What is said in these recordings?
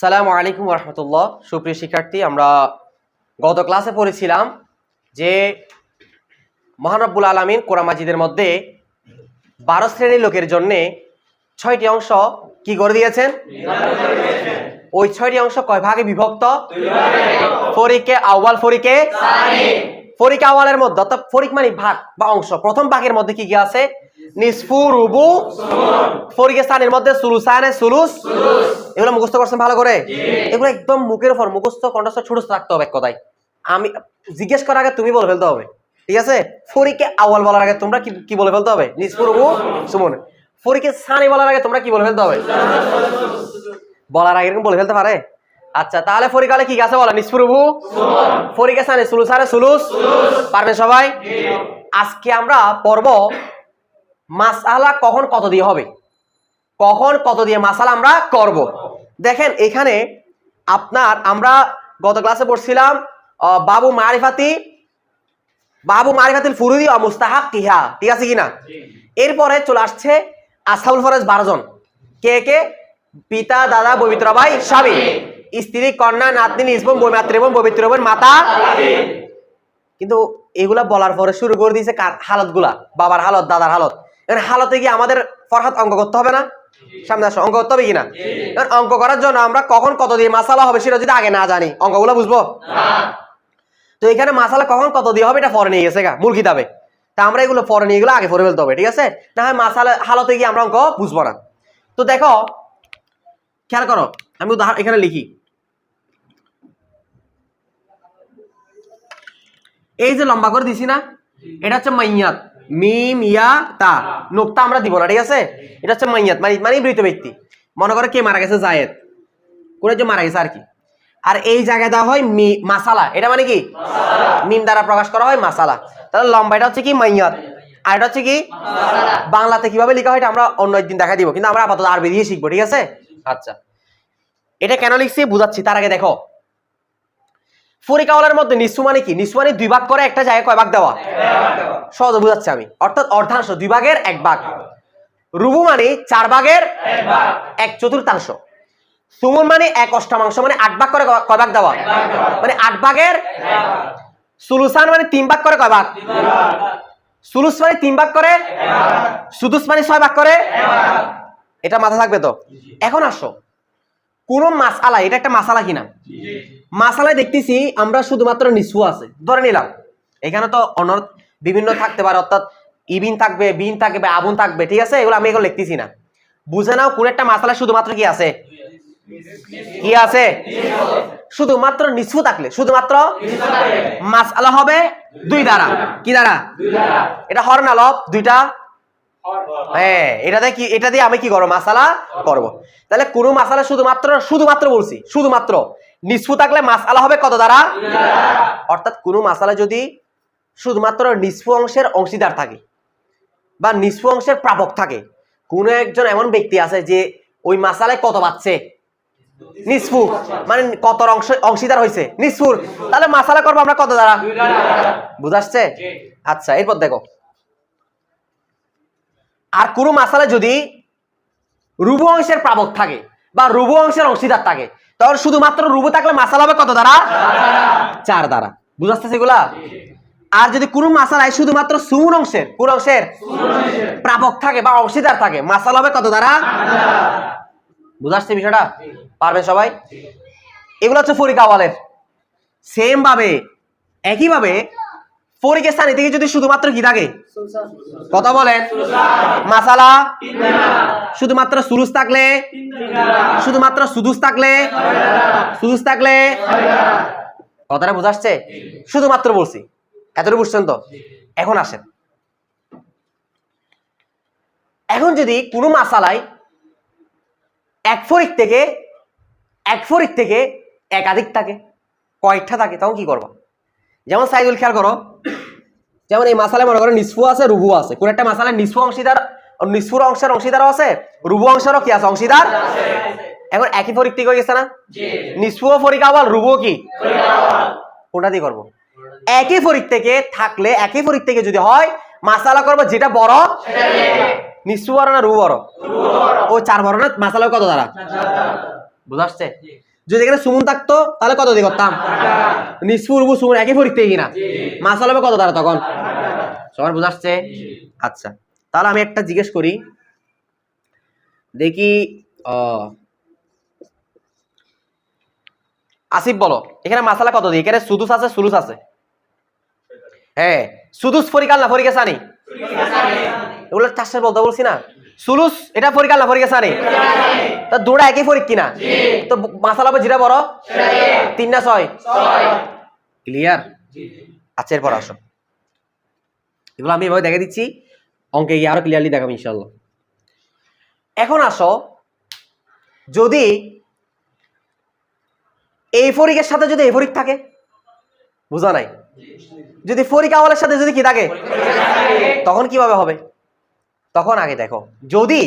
সালামু আলাইকুম রহমতুল্লাহ। সুপ্রিয় শিক্ষার্থী, আমরা গত ক্লাসে পড়েছিলাম যে মহানব্বুল আলমিন কোরআন মাজিদের মধ্যে বারো শ্রেণির লোকের জন্যে ছয়টি অংশ কি করে দিয়েছেন? ওই ছয়টি অংশ কয় ভাগে বিভক্ত? ফরিকে আউয়াল, ফরিকে ফরিক আওয়ালের মধ্যে অর্থাৎ ফরিক মানে ভাগ বা অংশ। প্রথম ভাগের মধ্যে কি কি আছে? নিসফু রুবু ফরিকে স্থানের মধ্যে সুলুসানে সুলুস। এগুলো মুখস্থ করছেন ভালো করে? এগুলো একদম মুখের উপর মুখস্থ কণ্ঠস্থ ছোট রাখতে হবে কথায়। আমি জিজ্ঞেস করার আগে তুমি বলে ফেলতে হবে। ঠিক আছে? ফরিকে আওয়াল বলার আগে তোমরা কি কি বলে ফেলতে হবে? নিসফু রুবু সুমন। ফরিকে সানি বলার আগে তোমরা কি বলে ফেলতে হবে? বলার আগে এরকম বলে ফেলতে পারে? আচ্ছা তাহলে ফরিকালে কি আছে বলা? নিসফুরুবু ফরিকে সানে সুলুসারে সুলুস। পারবে সবাই? আজকে আমরা পর্ব মাসালা কখন কত দিয়ে হবে? কখন কত দিয়ে মাসালা আমরা করব? দেখেন এখানে আপনার আমরা গত ক্লাসে পড়ছিলাম বাবু মারিফাতি, বাবু মারিফাতিল ফুরুদি ও মুস্তাহাক কিহা ঠিক আছে কিনা? এরপরে চলে আসছে আসাউল ফরজ বারো জন। কে কে? পিতা, দাদা, পবিত্র ভাই, স্বামী। স্ত্রী, কন্যা, নাতনি নিজবন বৈমাতৃবন পবিত্র বোন, মাতা। কিন্তু এগুলা বলার পরে শুরু করে দিয়েছে কার? হালতগুলা বাবার হালত, দাদার হালত। এখানে হালতে গিয়ে আমাদের ফরহাত অঙ্ক করতে হবে না? সামনে আসো, অঙ্ক করতে হবে কিনা অঙ্ক করার জন্য আমরা কখন কত দিয়ে মাসালা হবে সেটা যদি আগে না জানি, অঙ্কগুলো বুঝব? তো এখানে মাসালা কখন কত দিয়ে হবে এটা পরে নিয়ে গেছে মূল কিতাবে। তা আমরা এগুলো পরে নিয়ে গেলে আগে পরে ফেলতে হবে, ঠিক আছে? না হয় মাসালা হালতে গিয়ে আমরা অঙ্ক বুঝব না। তো দেখো, খেয়াল করো, আমি উদাহরণ এখানে লিখি। এই যে লম্বা করে দিছি না, এটা হচ্ছে মাইয়াত। মিম ইয়া তা। নোকতা আমরা দিব না ঠিক আছে? এটা হচ্ছে মাইয়াত মানে মানে মৃত ব্যক্তি। মনে করে কে মারা গেছে? জায়েদ। কোন যে মারা গেছে আর কি? আর এই জায়গায় দেওয়া হয় মি মাসালা। এটা মানে কি? মিম দ্বারা প্রকাশ করা হয় মাসালা। তাহলে লম্বা এটা হচ্ছে কি মাইয়াত? আর এটা হচ্ছে কি? বাংলাতে কীভাবে লেখা হয় এটা আমরা অন্য একদিন দেখা দিব। কিন্তু আমরা আপাতত আরবি দিয়ে শিখব ঠিক আছে? আচ্ছা। এটা কেন লিখছি? বুঝাচ্ছি তার আগে দেখো। ফরিকাওয়ালের মধ্যে নিসু মানে কি? নিসু মানে দুই ভাগ করে একটা জায়গায় কয় ভাগ দেওয়া? সহজে বুঝাচ্ছি আমি। অর্থাৎ অর্ধাংশ দুই ভাগের এক ভাগ। রুবু মানে চার ভাগের এক চতুর্থাংশ। সুমন মানে এক অষ্টমাংশ মানে আট ভাগ করে কয় ভাগ দেওয়া? মানে আট ভাগের সুলুসান মানে তিন ভাগ করে কয় ভাগ? সুলুস মানে তিন ভাগ করে? সুদুস মানে ছয় ভাগ করে? এটা মাথা থাকবে তো? এখন আসো। কোন মাসালা এটা একটা মাসালা কিনা? মাসালায় দেখতেছি আমরা শুধুমাত্র নিসু আছে। ধরে নিলাম, এখানে তো অন্য বিভিন্ন থাকতে পারে, অর্থাৎ ইবিন থাকবে, বিন থাকবে, আবুন থাকবে, ঠিক আছে? এগুলো আমি এগুলো লিখতেছি না। বুঝে নাও কোন একটা মাসালা শুধুমাত্র কি আছে? কি আছে? শুধুমাত্র নিসু থাকলে, শুধুমাত্র মাসালা হবে দুই দ্বারা। কি দ্বারা? এটা হর না লব? দুইটা? হ্যাঁ এটা দিয়ে কি, এটা দিয়ে আমি কি করব? মাসালা করব। তাহলে কোনো মাসালা শুধুমাত্র শুধুমাত্র বলছি, শুধুমাত্র। নিসফু থাকলে মাসালা হবে কত দ্বারা? অর্থাৎ কোনো মাসালা যদি শুধুমাত্র নিসফু অংশের অংশীদার থাকে বা নিসফু অংশের প্রাপক থাকে, কোনো একজন এমন ব্যক্তি আছে যে ওই মাসালায় কত পাচ্ছে নিসফু মানে কত অংশ অংশীদার হয়েছে? নিসফুর তাহলে মাসালা করব আমরা কত দ্বারা? বুঝাচ্ছে আচ্ছা এরপর দেখো। আর কোনো মাসালা যদি রুবু অংশের প্রাবক থাকে বা রুবু অংশের অংশীদার থাকে তখন শুধুমাত্র রুবু থাকলে মাসাল হবে কত দ্বারা চার দ্বারা বুঝাচ্ছে সেগুলা আর যদি কোনো মাসালায় শুধুমাত্র সুন অংশের, কোন অংশের? প্রাপক থাকে বা অংশীদার থাকে, মাসাল হবে কত দ্বারা বুঝাচ্ছে বিষয়টা? পারবে সবাই? এগুলো হচ্ছে ফরিক সেম ভাবে একইভাবে ফরিকের স্থানে থেকে যদি শুধুমাত্র কি থাকে? কথা বলেন। মাসালা। শুধুমাত্র সুরুস থাকলে? শুধুমাত্র সুদুস থাকলে? সুদুস থাকলে? কথাটা বুঝাচ্ছে শুধুমাত্র বলছি। এতটুকু বুঝছেন তো এখন আসেন। এখন যদি কোনো মাসালায় এক ফরিক থেকে, এক ফরিক থেকে একাধিক থাকে, কয়েকটা থাকে, তখন কি করবা? যেমন সাইদুল খেয়াল করো যেমন এই মাসালায় মনে করো নিসফু আছে রুবু আছে। কোন একটা মাসালায় নিসফু অংশীদার নিসফুর অংশের অংশীদারও আছে রুবু অংশেরও কি আছে? অংশীদার? এখন একই ফরিক থেকে হয়ে গেছে না? নিসফুও ফরিক আওয়াল রুবুও কি? কোনটা দিয়ে করব? একই ফরিক থেকে থাকলে একই ফরিক থেকে যদি হয় মাসালা করব যেটা বড়? নিসফু বড় না রুবু বড়? ও চার বড় না? মাসালা কত দ্বারা বুঝাচ্ছে যদি এখানে সুমন থাকতো তাহলে কত দিয়ে করতাম? রুবু সুমন একই পরীক্ষা কিনা? মাসাল হবে কত দ্বারা তখন? সবার বুঝাচ্ছে আচ্ছা তাহলে আমি একটা জিজ্ঞেস করি। দেখি আসিফ বলো এখানে মাসালা কত দিয়ে? এখানে সুদুস আছে সুলুস আছে? হ্যাঁ সুদুস ফরিকাল না ফরিকা সানি এগুলো চাষের বলতে বলছি না। সুলুস এটা ফরিকাল না ফরিকা সানি তা দুটা একই ফরিক কিনা? তো মাসালা হবে জিরা বড় তিন না ছয়? ক্লিয়ার আচ্ছা এরপর আসো। এগুলো আমি এভাবে দেখে দিচ্ছি অঙ্কে গিয়ে আরও ক্লিয়ারলি দেখাবো ইনশাল্লাহ এখন আসো যদি এই ফরিকের সাথে যদি এই ফরিক থাকে বুঝা নাই? যদি ফরিক আওয়ালের সাথে যদি কি থাকে। তখন কীভাবে হবে? তখন আগে দেখো যদি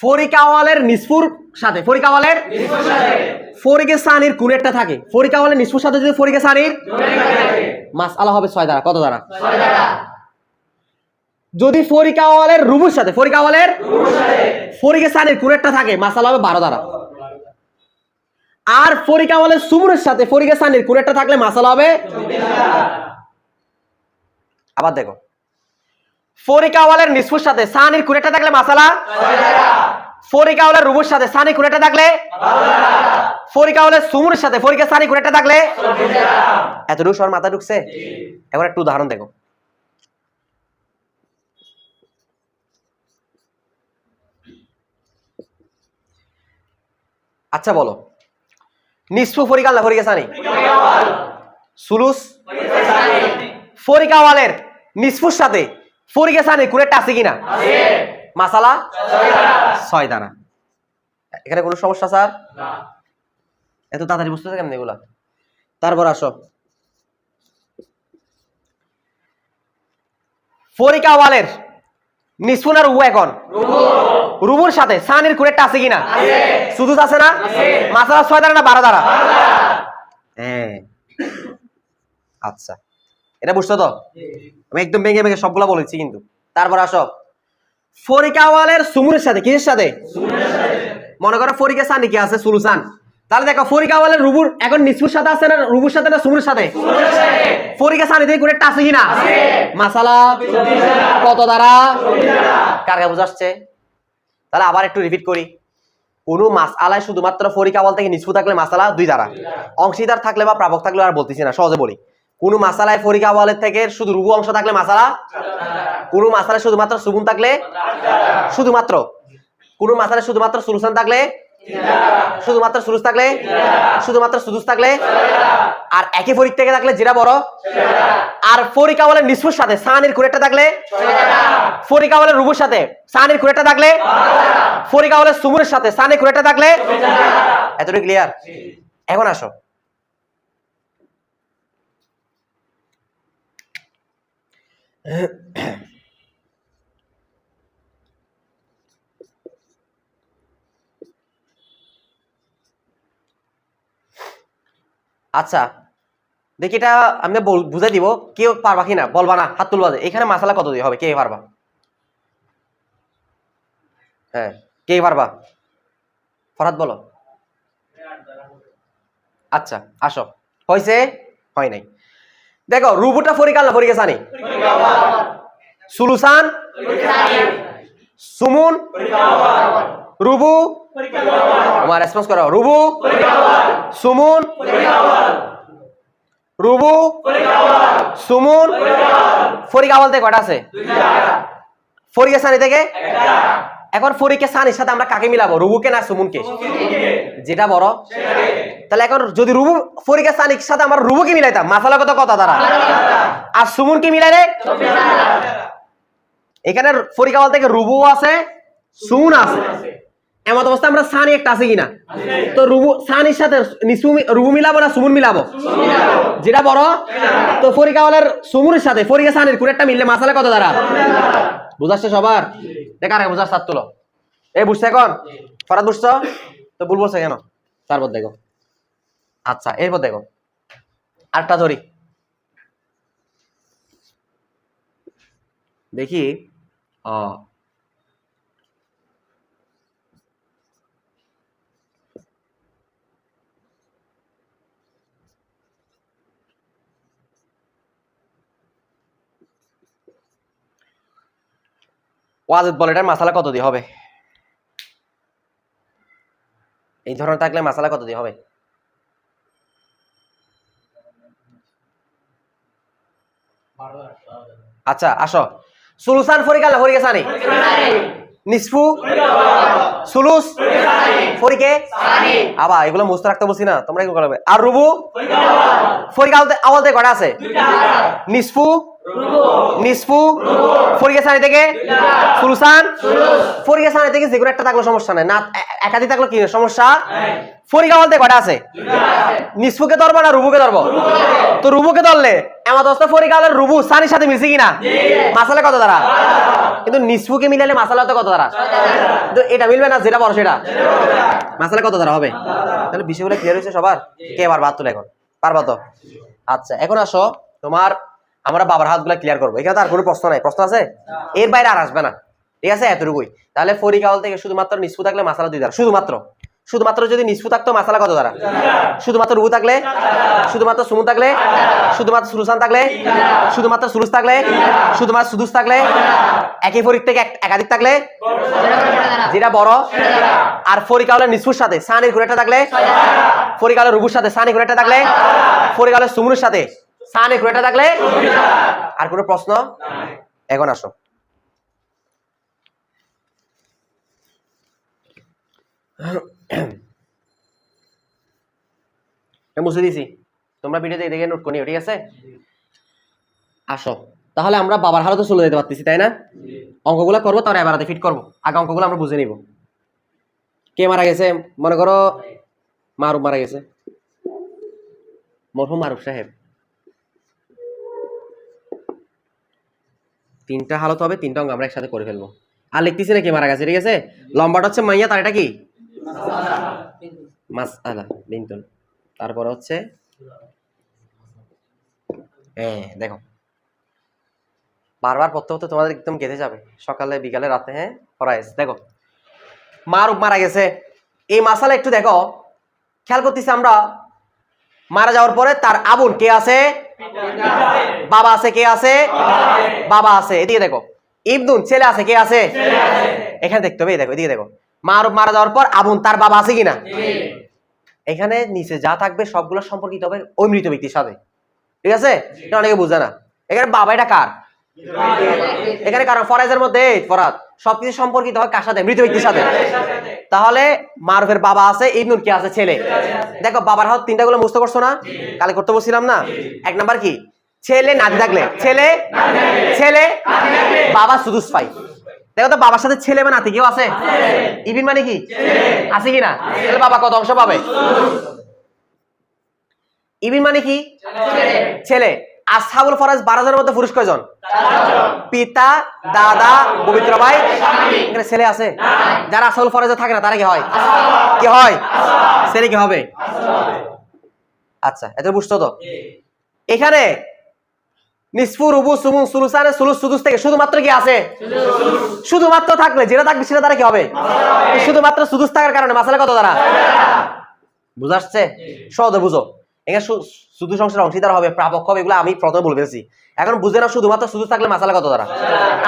ফরিক আওয়ালের নিসফুর সাথে ফরিক আওয়ালের ফরিকে সানির কোন একটা থাকে। ফরিক আওয়ালের নিসফুর সাথে যদি ফরিকে সানির মাস আলা হবে ছয় দ্বারা। কত দ্বারা? যদি ফরিকা ওয়ালের রুবুর সাথে ফরিকা ওয়ালের ফরিকে সানির কোন একটা থাকে মাসালা হবে বারো দ্বারা। আর ফরিকা ওয়ালের সুমুরের সাথে ফরিকা সানির কোন একটা থাকলে মাসালা হবে আবার দেখো। ফরিকা ওয়ালের নিসফুর সাথে সানির কোন একটা থাকলে মাসালা ফরিকা ওয়ালের রুবুর সাথে, সানি কোন একটা থাকলে? ফরিকা ওয়ালের সুমুরের সাথে, ফরিকা, সানি থাকলে? মাথা ঢুকছে? এবার একটু উদাহরণ দেখো। আচ্ছা বলো নিসফু ফরিকাল না ফরিকা, সানি? সুলুস? ফরিকাওয়ালের নিসফুর সাথে, ফরিকা, সানি কুরেটটা আছে কিনা? মাসালা? ছয় দ্বারা এখানে কোনো সমস্যা স্যার? এত তাড়াতাড়ি বুঝতেছে কেমন এগুলা? তারপর আসো। ফরিকাওয়ালের নিসফুনার উ এখন? রুবুর সাথে সানির কুরেটটা আছে কিনা? শুধু আছে না? মাসালা ছয় দ্বারা না বারো দ্বারা হ্যাঁ। আচ্ছা। এটা বুঝছ তো? আমি একদম ভেঙে ভেঙে সবগুলা বলেছি কিন্তু। তারপর আসো। ফরিকাওয়ালের সুমুরের সাথে, কিসের সাথে? মনে করো ফরিকা সানি কি আছে সুলুসান তাহলে দেখো, ফরিকাওয়ালের রুবুর এখন নিসফুর সাথে আছে না, রুবুর সাথে না সুমুরের সাথে? ফরিকা সানি দিয়ে করে আছে কিনা? মাসালা, কত দ্বারা? কার কাছে বুঝাচ্ছে তাহলে আবার একটু রিপিট করি। কোনো মাস আলায় শুধুমাত্র ফরিকাওয়াল থেকে নিষ্পু থাকলে মাসালা দুই দ্বারা। অংশীদার থাকলে বা প্রাপক থাকলে আর বলতেছি না, সহজে বলি। কোনো মাসালায় ফরিকাওয়ালের থেকে শুধু রুবু অংশ থাকলে মাসালা? কোনো মাসালায় শুধুমাত্র সুগুন থাকলে? শুধুমাত্র। কোনো মাসালায় শুধুমাত্র সুলুসান থাকলে? শুধুমাত্র সুলুস থাকলে? শুধুমাত্র সুদুস থাকলে? আর একই ফরিক থেকে থাকলে যেটা বড়? আর ফরিকা বলে নিষ্পুর সাথে সানির কুরেটটা থাকলে? ফরিকা বলে রুবুর সাথে সানির কুরেটটা থাকলে? ফরিকা বলে সুমুরের সাথে সানির কুরেটটা থাকলে? এতটুকু ক্লিয়ার এখন আসো। আচ্ছা দেখি এটা আমি বুঝাই দিব, কেউ পারবা কিনা বলবা না, হাত তুলবা। এখানে মাসালা কত দিয়ে হবে, কে পারবা? হ্যাঁ কে পারবা? ফরাত বলো। আচ্ছা আসো। হয়েছে হয় নাই। দেখো রুবুটা ফরিকাল না ফরিকে সানি? সুলুসান? সুমুন? রুবু? তোমার রেসপন্স করো রুবু? সুমুন? রুবু? সুমুন? ফরিকা বলতে কটা আছে। ফরিকা সানি থেকে? এখন ফরিকে সানির সাথে আমরা কাকে মিলাবো? রুবুকে না সুমুনকে। যেটা বড়। তাহলে এখন যদি রুবু ফরিকা সানির সাথে আমরা রুবুকে মিলাইতাম মাসালা কত কথা দ্বারা। আর সুমুনকে মিলাই রে এখানে ফরিকাওয়াল থেকে রুবু আছে সুমুন আছে। এমত অবস্থা আমরা সানি একটা আছে কিনা? তো রুবু সানির সাথে রুবু মিলাবো না সুমুন মিলাবো? যেটা বড়? তো ফরিকাওয়ালের সুমুনের সাথে ফরিকা সানির কোন একটা মিললে মাসালা কত দ্বারা। বুঝাচ্ছে সবার? দেখা রে বুঝার সাত তুলো। এই বুঝছে এখন? ফরাত বুঝছ? তো ভুল বলছে কেন? তারপর দেখো। আচ্ছা এরপর দেখো। আটটা ধরি। দেখি ওয়াজেদ বল মাসালা কত দিয়ে হবে? এই ধরনের থাকলে মাসালা কত দিয়ে হবে? আচ্ছা আসো। সুলুসান ফরিকাল ফরিকে সানি? নিসফু? সুলুস? ফরিকে? আবার এগুলো মুস্ত রাখতে বলছি না তোমরা কি করবে। আর রুবু? ফরিকাল আওয়াজ কটা আছে? নিসফু? নিসফু ফরিকে সানি থেকে সুলুসান ফরিকে সানি থেকে যে কোনো একটা থাকলে সমস্যা নাই। না, একাধিক থাকলে কি সমস্যা? ফরিকা বলতে কটা আছে? নিসফুকে ধরবো না রুবুকে ধরবো? তো রুবুকে ধরলে আমার দশটা ফরিকালের রুবু সানির সাথে মিলছে কিনা? মাসালা কত দ্বারা কিন্তু নিসফুকে মিলালে মাসালা তো কত দ্বারা কিন্তু এটা মিলবে না, যেটা বড় সেটা। মাসালা কত দ্বারা হবে? তাহলে বিষয়গুলো ক্লিয়ার হয়েছে সবার? কে পারবা বাদ তুলে এখন? পারবা তো? আচ্ছা এখন আসো তোমার আমরা বাবার হাতগুলো ক্লিয়ার করব। এখানে আর কোনো প্রশ্ন নাই। প্রশ্ন আছে? এর বাইরে আর আসবে না। ঠিক আছে? এতটুকুই। তাহলে ফরিকাল থেকে শুধুমাত্র নিসফু থাকলে মাসালা দুই দ্বারা শুধুমাত্র। শুধুমাত্র যদি নিসফু থাকতো মাসালা কত দ্বারা শুধুমাত্র রুবু থাকলে? শুধুমাত্র সুমু থাকলে? শুধুমাত্র সুলুসান থাকলে? শুধুমাত্র সুলুস থাকলে? শুধুমাত্র সুদুস থাকলে? একই ফরিক থেকে এক- একাধিক থাকলে? যেটা বড়। আর ফরিকালের নিসফুর সাথে সানির ঘুরেটা থাকলে? ফরিকালের রুবুর সাথে সানি ঘুরেটা থাকলে? ফরিকালের সুমুর সাথে? সানি ঘুরেটা থাকলে? আর কোনো প্রশ্ন? এখন আসো। মুছে দিছি তোমরা ভিডিও দেখে দেখে নোট করিও ঠিক আছে? আসো। তাহলে আমরা বাবার হালতে চলে যেতে পারতেছি তাই না? অঙ্কগুলো করব তারপর এবারাতে ফিট করব। আগে অঙ্কগুলো আমরা বুঝে নিব। কে মারা গেছে? মনে করো? মারুফ মারা গেছে। মরহুম মারুফ সাহেব। তিনটা হালত হবে, তিনটা অঙ্ক আমরা একসাথে করে ফেলব। আর লিখতেছি না কে মারা গেছে, ঠিক আছে? লম্বাটা হচ্ছে মাইয়া, তার এটা কি? মাস আলা বিন্তন হচ্ছে হ্যাঁ দেখো। বারবার পড়তে পড়তে তোমাদের একদম কেঁদে যাবে। সকালে, বিকালে, রাতে হ্যাঁ? ফরাইজ, দেখো। মারুফ মারা গেছে। এই মাসালা একটু দেখো। খেয়াল করতেছি আমরা মারা যাওয়ার পরে তার আবুল কে আছে? বাবা আছে, কে আছে? বাবা আছে। এদিকে দেখো। ইবনুন ছেলে আছে, কে আছে? এখানে দেখতে হবে দেখো, এদিকে দেখো। মারুফ মারা যাওয়ার পর আবুন তার বাবা আছে কিনা? এখানে নিচে যা থাকবে সবগুলো সম্পর্কিত হবে ওই মৃত ব্যক্তির সাথে। ঠিক আছে? অনেকে বুঝে না। এখানে বাবা এটা কার? এখানে কারণ ফরাজের মধ্যে ফরাজ। সবকিছু সম্পর্কিত হয় কার সাথে? মৃত ব্যক্তির সাথে। তাহলে মারুফের বাবা আছে ইবনুল কি আছে ছেলে। দেখো বাবার হাত তিনটা গুলো মুস্ত করছ না? কালে করতে বলছিলাম না? এক নাম্বার কি? ছেলে নাতি থাকলে। ছেলে ছেলে বাবা সুদুস পাই। দেখো তো বাবার সাথে ছেলে বা নাতি কেউ আছে? ইবিন মানে কি? আছে কি না তাহলে বাবা কত অংশ পাবে? ইবিন মানে কি? ছেলে। আর আসহাবুল ফরাজ বারোজনের মধ্যে পুরুষ কয়জন? পিতা দাদা পবিত্র ভাই এখানে ছেলে আছে? যারা আসহাবুল ফরাজে থাকে না তারা কি হয়? কি হয়? ছেলে কি হবে? আচ্ছা এত বুঝতো তো? এখানে নিসফু রুবু সুমু সুলুসানে সুলুস সুদুস থেকে শুধুমাত্র কি আছে? শুধুমাত্র থাকলে যেটা থাকবে সেটা দ্বারা কি হবে? শুধুমাত্র সুদুস থাকার কারণে মাসালা কত দ্বারা বুঝাচ্ছে? সহজে বুঝো। এখানে শুধু সংসার অংশীদার হবে প্রাপক হবে এগুলো আমি প্রথমে বলে ফেলছি। এখন বুঝে না শুধুমাত্র শুধু থাকলে মাসালা কত দ্বারা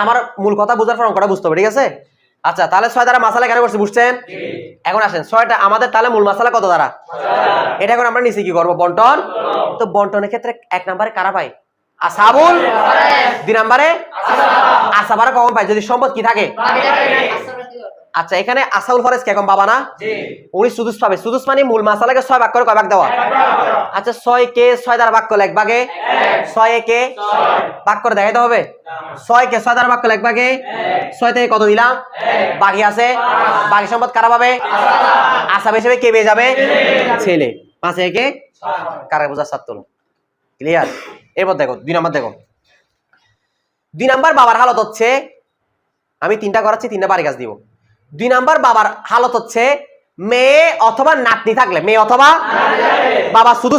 আমার মূল কথা বুঝার পর অঙ্কটা বুঝতে হবে ঠিক আছে? আচ্ছা তাহলে ছয় দ্বারা মাসালা কেন করছি বুঝছেন? এখন আসেন ছয়টা আমাদের তাহলে মূল মাসালা কত দ্বারা এটা এখন আমরা নিচে কি করব? বন্টন? তো বন্টনের ক্ষেত্রে এক নাম্বারে কারা পাই আসাবুল? দুই নম্বরে? আসাবারা কখন পাই যদি সম্পদ কি থাকে? আচ্ছা এখানে আসাউল ফরেজ কেমন বাবা না? উনি সুদুস পাবে। সুদুস মানে মূল মাসালাকে ছয় ভাগ করে কয় ভাগ দেওয়া? আচ্ছা ছয় কে ছয় দ্বারা ভাগ করলে এক ভাগে? ছয় কে ভাগ করে দেখাইতে হবে? ছয় কে ছয় দ্বারা ভাগ করলে এক ভাগে? ছয় থেকে কত দিলাম বাকি আছে? বাকি সম্পদ কারা পাবে? আসাম হিসেবে কে পেয়ে যাবে? ছেলে। পাঁচে একে কারা বোঝার সাত তোলো? ক্লিয়ার এরপর দেখো দুই নাম্বার দেখো। দুই নাম্বার বাবার হালত হচ্ছে আমি তিনটা করাচ্ছি তিনটা বাড়ি গাছ দিব। দুই নাম্বার বাবার হালত হচ্ছে মেয়ে অথবা নাতনি থাকলে মেয়ে অথবা বাবা শুধু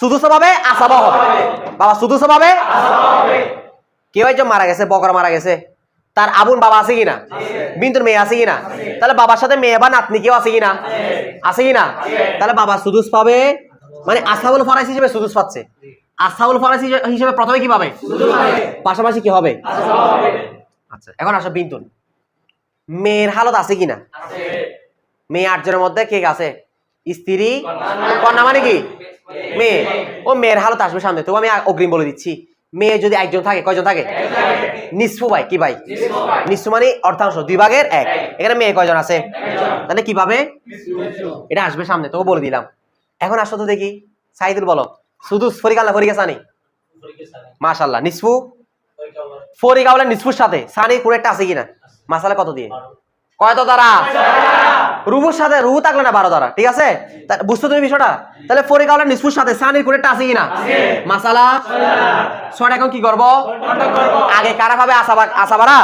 শুধু স্বভাবে আসাবা হবে। বাবা শুধু স্বভাবে কেউ একজন মারা গেছে বকরা মারা গেছে? তার আবুন বাবা আছে কিনা? বিন্দুর মেয়ে আছে কিনা? তাহলে বাবার সাথে মেয়ে বা নাতনি কেউ আছে কিনা? আছে কিনা? তাহলে বাবা সুদুস পাবে মানে আসাবুল ফরাইস হিসেবে সুদুস পাচ্ছে আসাবুল ফরাইস হিসেবে প্রথমে কি পাবে? পাশাপাশি কি হবে? আচ্ছা। এখন আসো বিন্তুন মেয়ের হালত আছে কিনা? মেয়ে আটজনের মধ্যে কে আছে? স্ত্রী? কন্যা মানে কি? মেয়ে। ও মেয়ের হালত আসবে সামনে। তবু আমি অগ্রিম বলে দিচ্ছি। মেয়ে যদি একজন থাকে কয়জন থাকে? নিঃস্বু ভাই কি ভাই? নিঃস্বু মানে অর্ধাংশ দুই ভাগের এক। এখানে মেয়ে কয়জন আছে? তাহলে কীভাবে এটা আসবে সামনে তোকে বলে দিলাম। এখন আসো তো দেখি। সাইদুল বলো শুধু ফরিকাল্লা ফরিকা সানি মাশাল্লাহ নিসফু ফরিকা বলে নিসফুর সাথে। সানি কোন একটা আছে কিনা? মাসালা কত দিয়ে? কয়ত দ্বারা রুবুর সাথে রুবু থাকলে না বারো দ্বারা ঠিক আছে? তা- বুঝছ তুমি বিষয়টা? তাহলে ফরিকা বলে নিসফুর সাথে সানির কোন? একটা আছে। কিনা মাসালা? ছয়টা এখন কি করব? আগে কারা ভাবে আসা আসা বাড়া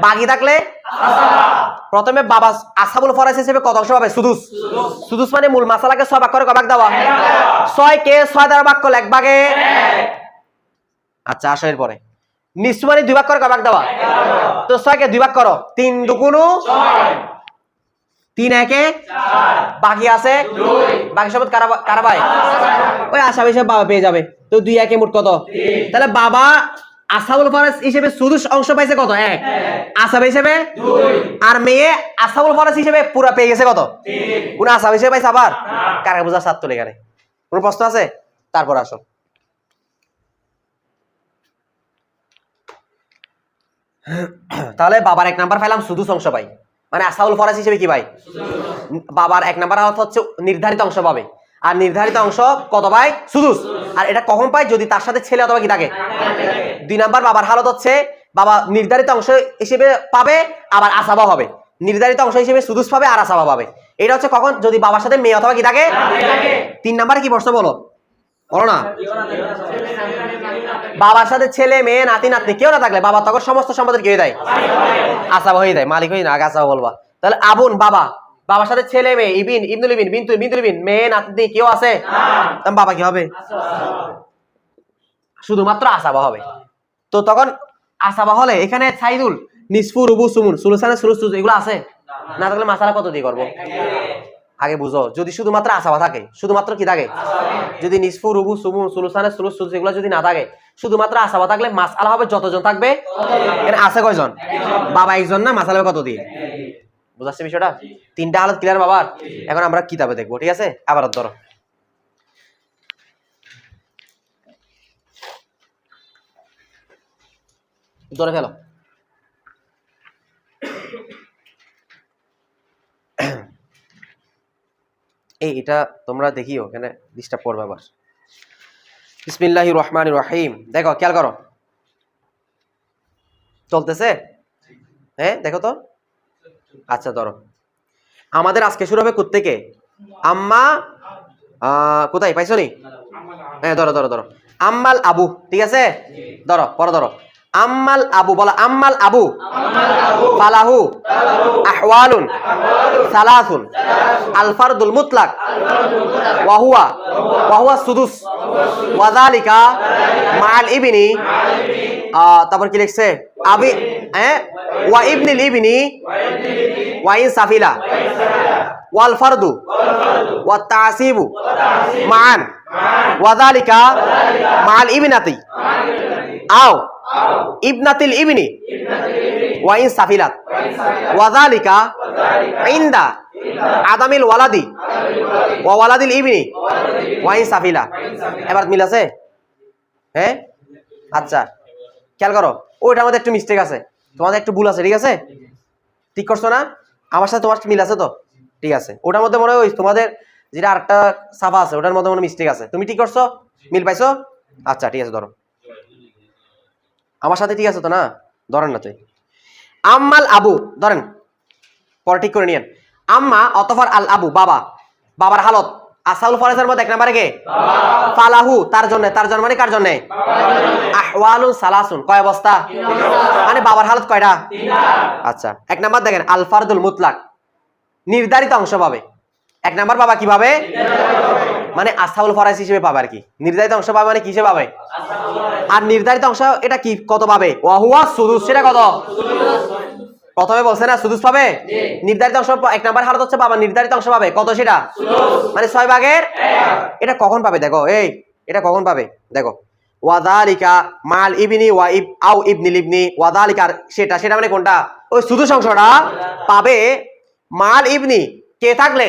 বাকি থাকলে? প্রথমে বাবা আসাবুল ফরাস হিসেবে কত অংশ পাবে? সুদুস। সুদুস। মানে মূল। মাসালাকে ছয় ভাগ করে কবাক দেওয়া? ছয় কে ছয় দ্বারা ভাগ করলে এক ভাগে? আচ্ছা আসো এরপরে। নিশ্চয় মানে দুই ভাগ করে কবাক দেওয়া? তো ছয় কে দুই ভাগ করো। তিন দুগুণু তিন একে বাকি আছে বাকি সব কারা কারা ওই আসামি হিসেবে বাবা পেয়ে যাবে। তো দুই একে মোট কত? তাহলে বাবা আসাবুল ফরাস হিসেবে সুদুস অংশ পাইছে কত? এক। আসাব হিসেবে আর মেয়ে আসাবুল ফরাস হিসেবে পুরা পেয়ে গেছে কত? কোন আসাম হিসেবে পাইছে আবার? কারা বোঝা সাত তোলে এখানে কোন প্রশ্ন আছে? তারপর আসো। তাহলে বাবার এক নাম্বার পাইলাম সুদুস অংশ পাই। মানে আসাউল ফরাস হিসেবে কি ভাই? বাবার এক নাম্বার অর্থ হচ্ছে নির্ধারিত অংশ পাবে। আর নির্ধারিত অংশ কত পায় সুদুস আর এটা কখন পায় যদি তার সাথে ছেলে অথবা কি থাকে? দুই নাম্বার বাবার হালত হচ্ছে বাবা নির্ধারিত অংশ হিসেবে পাবে আবার আসাবা হবে। নির্ধারিত অংশ হিসেবে সুদুস পাবে আর আসাবা পাবে। এটা হচ্ছে কখন? যদি বাবার সাথে মেয়ে অথবা কি থাকে। তিন নাম্বারে কি প্রশ্ন বলো? বাবার সাথে ছেলে, মেয়ে, নাতি, নাতনি, কেউ না থাকলে বাবা তখন সমস্ত সম্পদের কে দেয়? হয়ে দেয়, মালিক হয়ে না বলবা। তাহলে আবুন, বাবা, বাবার সাথে ছেলে, মেয়ে, ইবিন, ইবনুল ইবিন, বিন্তু, বিন্তুল ইবিন, মেয়ে, নাতনি, কেউ আছে? বাবা কি হবে? শুধুমাত্র আসাবা হবে। তো তখন আসাবা হলে এখানে সাইদুল নিসফু রুবু, সুমুন সুলুসানে সুলুস সুজ এগুলো আছে? না থাকলে মাসালা কত দিয়ে করব? আগে বুঝো যদি শুধুমাত্র আসাবা থাকে শুধুমাত্র কি থাকে? যদি নিসফু রুবু সুমুন সুলুসানে সুলুস সুজ এগুলো যদি না থাকে শুধুমাত্র আসাবা থাকলে মাসালা হবে যতজন থাকবে? এখানে আছে কয়জন? বাবা একজন না হবে কত দিয়ে বুঝাচ্ছে বিষয়টা? তিনটা হালত ক্লিয়ার বাবার এখন আমরা কিতাবে দেখব ঠিক আছে? আবার ধরো। ধরে ফেলো। এই এটা তোমরা দেখিও, এখানে ডিস্টার্ব করবে আবার। বিসমিল্লাহ রহমান রহিম। দেখো, খেয়াল করো। চলতেছে? হ্যাঁ দেখো তো। আচ্ছা ধরো। আমাদের আজকে শুরু হবে কোত্থেকে? আম্মা কোথায়? পাইছো নি? হ্যাঁ ধরো ধরো ধরো। আম্মাল আবু, ঠিক আছে? ধরো পরে ধরো। আম্মাল আবু, বলো আম্মাল আবু। ফালাহু। আহওয়ালুন। সালাসুন। আলফারদুল মুতলাক। ওয়াহুয়া। ওয়াহুয়া সুদুস। ওয়াজালিকা মাল ইবিনি। তারপর কি লিখছে? আবি হ্যাঁ ওয়া ইবনিল ইবিনি ওয়াইন সাফিলা। ওয়াল ফারদু ওয়া তাসিবু। মান ওয়াজালিকা মাল ইবনাতি। আও। ইবনাতিল ইবনি ওয়াইন সাফিলাত। ওয়াজালিকা ইনদা আদামিল ওয়ালাদি ওয়া ওয়ালাদিল ইবনি ওয়াইন সাফিলা এবার মিল আছে? হ্যাঁ? আচ্ছা খেয়াল করো ওইটার মধ্যে একটু মিস্টেক আছে। তোমাদের একটু ভুল আছে, ঠিক আছে? ঠিক করছ না? আমার সাথে তোমার মিল আছে তো? ঠিক আছে, ওটার মধ্যে মনে হয় তোমাদের যেটা আরেকটা সাফা আছে, ওটার মধ্যে মনে মিস্টেক আছে। তুমি ঠিক করছ? মিল পাইছো? আচ্ছা ঠিক আছে, ধরো। আমার সাথে ঠিক আছে তো না? ধরেন না তুই। আম্মাল আবু, ধরেন। পরে ঠিক করে নিয়েন। আম্মা অতফার আল আবু, বাবা। বাবার হালত। আসাউল ফরেজের মধ্যে এক নম্বরে কে? ফালাহু, তার জন্য। তার জন্য মানে কার জন্য? আহওয়ালুন সালাসুন। কয় অবস্থা? মানে বাবার হালত কয়টা? আচ্ছা এক নাম্বার দেখেন আলফারদুল মুতলাক। নির্ধারিত অংশ পাবে। এক নাম্বার বাবা কি পাবে মানে আস্থাউল ফরাজ হিসেবে পাবে আর কি। নির্ধারিত অংশ পাবে মানে কিসে পাবে? আর নির্ধারিত অংশ এটা কি, কত পাবে? ওয়াহুয়া সুদুস, সেটা কত? প্রথমে বলছে না? সুদুস পাবে? নির্ধারিত অংশ এক নাম্বার হালত হচ্ছে বাবা নির্ধারিত অংশ পাবে। কত সেটা? মানে ছয় ভাগের এটা কখন পাবে? দেখো, এই, এটা কখন পাবে? দেখো। ওয়াদালিকা মাল ইবনি ওয়া ইব, আও ইবনিল ইবনি ওয়াদালিকার সেটা সেটা মানে কোনটা? ওই শুধু সংশয়টা পাবে মাল ইবনি। কে থাকলে?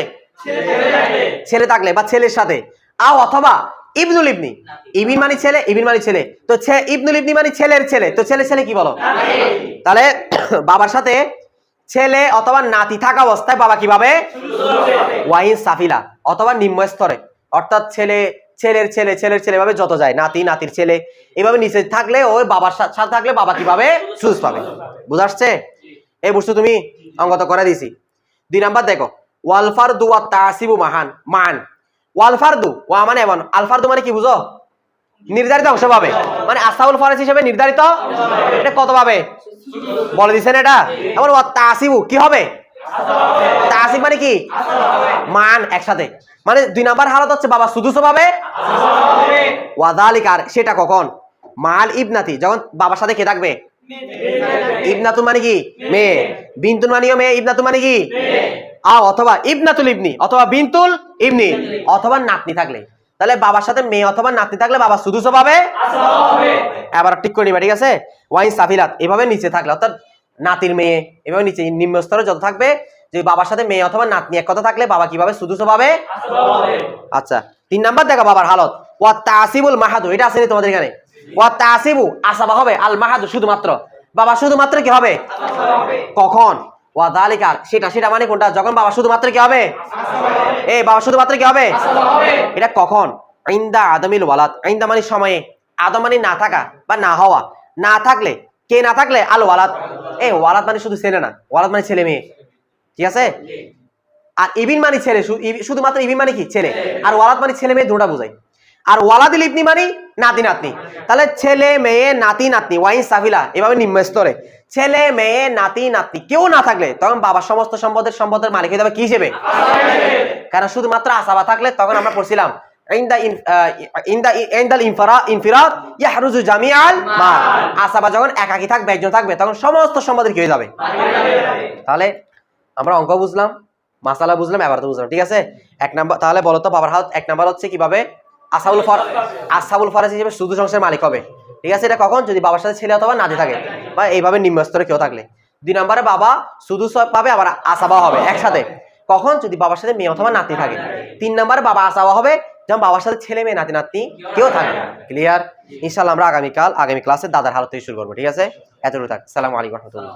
ছেলে থাকলে বা ছেলের সাথে। আও অথবা ইবনুল ইবনি। ইবিন মানে ছেলে, ইবিন মানে ছেলে। তো ইবনুল ইবনি মানে ছেলের ছেলে। তো ছেলে ছেলে কি বলো? তাহলে বাবার সাথে ছেলে অথবা নাতি থাকা অবস্থায় বাবা কীভাবে? ওয়াইন সাফিলা, অথবা নিম্ন স্তরে। অর্থাৎ ছেলে, ছেলের ছেলে ছেলের ছেলে ভাবে যত যায়, নাতি, নাতির ছেলে, এভাবে নিচে থাকলে ওই বাবার সাথে থাকলে বাবা কীভাবে? সুজ পাবে। বুঝাচ্ছে এই বুঝছ তুমি অঙ্গত করে দিছি দুই নাম্বার দেখো ওয়ালফার দু ওয়া তাসিবু মাহান, মান। ওয়ালফারদু ওয়া মানে এমন। আলফারদু মানে কি বুঝো? নির্ধারিত অংশ মানে আসাউল ফরেজ হিসেবে নির্ধারিত? এটা কত পাবে বলে দিছেন এটা? এমন ওয়া তাসিবু, কি হবে? তাসিব মানে কি? মান একসাথে। মানে দুই নাম্বার হালত হচ্ছে বাবা সুদুসো পাবে? ওয়াদালিকার সেটা কখন? মাল ইবনাতি, যখন বাবার সাথে কে থাকবে? ইবনাতু মানে কি? মেয়ে। বিন্তুল মানিও মেয়ে ইবনাতু মানে কি? আ অথবা ইবনাতুল ইবনি অথবা বিন্তুল ইবনি অথবা নাতনি থাকলে। তাহলে বাবার সাথে মেয়ে অথবা নাতনি থাকলে বাবা সুদুসো পাবে এবার ঠিক করে নিবা ঠিক আছে? ওয়াইন সাফিলাত এভাবে নিচে থাকলে অর্থাৎ নাতির মেয়ে এভাবে নিচে নিম্ন স্তরে যত থাকবে যে বাবার সাথে মেয়ে অথবা নাতনি এক কথা থাকলে বাবা কীভাবে? সুদুসো পাবে আচ্ছা তিন নাম্বার দেখা বাবার হালত। ওয়া তাসিবুল মাহাদু এটা আছে নি তোমাদের এখানে? ওয়া তাসিবু আসাবা হবে আল মাহাদু শুধুমাত্র। বাবা শুধুমাত্র কি হবে। কখন? ওয়া দালিকার সেটা সেটা মানে কোনটা? যখন বাবা শুধুমাত্র কি হবে? এই বাবা শুধুমাত্র কি হবে? এটা কখন? আইন্দা আদমিল ওয়ালাদ। আইন্দা মানে সময়ে, আদম মানে না থাকা বা না হওয়া। না থাকলে, কে না থাকলে? আল ওয়ালাদ। এই ওয়ালাদ মানে শুধু ছেলে না, ওয়ালাদ মানে ছেলে মেয়ে। ঠিক আছে? আর ইবিন মানে ছেলে শুধুমাত্র ইবিন মানে কি? ছেলে। আর ওয়ালাদ মানে ছেলে মেয়ে, দুটা বোঝায়। আর ওয়ালাদিল ইবনি মানে নাতি নাতনি। তাহলে ছেলে, মেয়ে, নাতি, নাতনি, ওয়াইন সাফিলা, এভাবে নিম্ন স্তরে ছেলে, মেয়ে, নাতি, নাতনি, কেউ না থাকলে তখন বাবার সমস্ত সম্পদের সম্পদের মালিক হয়ে যাবে কি হিসেবে? কারণ শুধুমাত্র আসাবা থাকলে তখন আমরা পড়ছিলাম যখন একাকী থাকবে থাকবে, তখন সমস্ত সম্পদের কি হয়ে যাবে? তাহলে আমরা অঙ্ক বুঝলাম, মাসালা বুঝলাম এবার তো বুঝলাম, ঠিক আছে? এক নাম্বার, তাহলে বলো তো, বাবার হাত এক নাম্বার হচ্ছে কীভাবে? আসাউল ফর আসাউল ফরাজ হিসেবে শুধু সংসারের মালিক হবে। ঠিক আছে? এটা কখন? যদি বাবার সাথে ছেলে অথবা নাতি থাকে। বা এইভাবে নিম্ন স্তরে কেউ থাকলে। দুই নম্বরে বাবা শুধু পাবে, আবার আসাবা হবে একসাথে। কখন? যদি বাবার সাথে মেয়ে অথবা নাতি থাকে। তিন নম্বরে বাবা আসাবা হবে, যেমন বাবার সাথে ছেলে, মেয়ে, নাতি, নাতনি কেউ থাকে ক্লিয়ার ইনশাল্লাহ আমরা আগামীকাল, আগামী ক্লাসে দাদার হালত থেকে শুরু করব। ঠিক আছে? এতটুকু থাক। সালাম আলাইকুম রহমতুল্লাহ।